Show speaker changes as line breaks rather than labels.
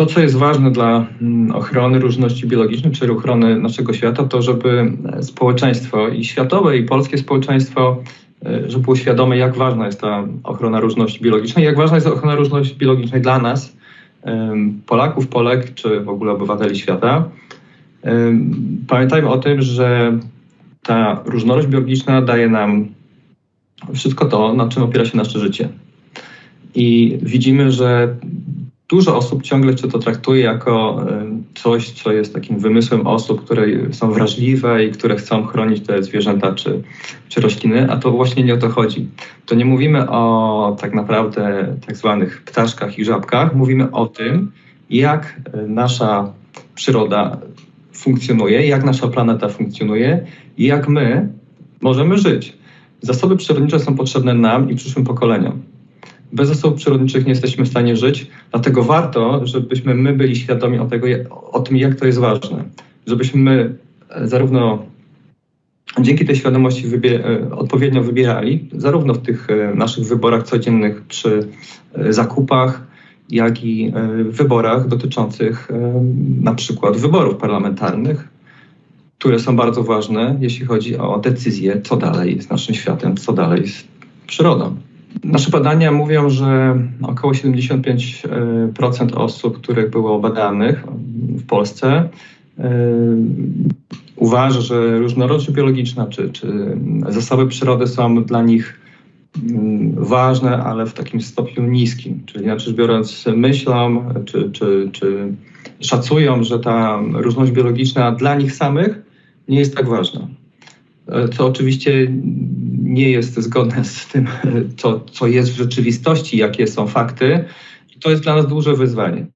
To, co jest ważne dla mm, ochrony różności biologicznej, czy ochrony naszego świata, to żeby społeczeństwo i światowe, i polskie społeczeństwo, e, żeby było świadome, jak ważna jest ta ochrona różności biologicznej, jak ważna jest ochrona różności biologicznej dla nas, em, Polaków, Polek, czy w ogóle obywateli świata. Pamiętajmy o tym, że ta różnorodność biologiczna daje nam wszystko to, na czym opiera się nasze życie. I widzimy, że dużo osób ciągle to traktuje jako e, coś, co jest takim wymysłem osób, które są wrażliwe i które chcą chronić te zwierzęta czy, czy rośliny, a to właśnie nie o to chodzi. To nie mówimy o tak naprawdę tak zwanych ptaszkach i żabkach, mówimy o tym, jak nasza przyroda funkcjonuje, jak nasza planeta funkcjonuje i jak my możemy żyć. Zasoby przyrodnicze są potrzebne nam i przyszłym pokoleniom. Bez zasobów przyrodniczych nie jesteśmy w stanie żyć, dlatego warto, żebyśmy my byli świadomi o, tego, o tym, jak to jest ważne. Żebyśmy my e, zarówno dzięki tej świadomości wybie- e, odpowiednio wybierali, zarówno w tych e, naszych wyborach codziennych przy zakupach, jak i wyborach dotyczących na przykład wyborów parlamentarnych, które są bardzo ważne, jeśli chodzi o decyzję, co dalej z naszym światem, co dalej z przyrodą. Nasze badania mówią, że około 75% osób, których było badanych w Polsce, e, uważa, że różnorodność biologiczna czy, czy zasoby przyrody są dla nich mm, ważne, ale w takim stopniu niskim. Czyli inaczej rzecz biorąc, myślą czy, czy, czy szacują, że ta różność biologiczna dla nich samych nie jest tak ważna. E, Co oczywiście nie jest zgodne z tym, co, co jest w rzeczywistości, jakie są fakty. I to jest dla nas duże wyzwanie.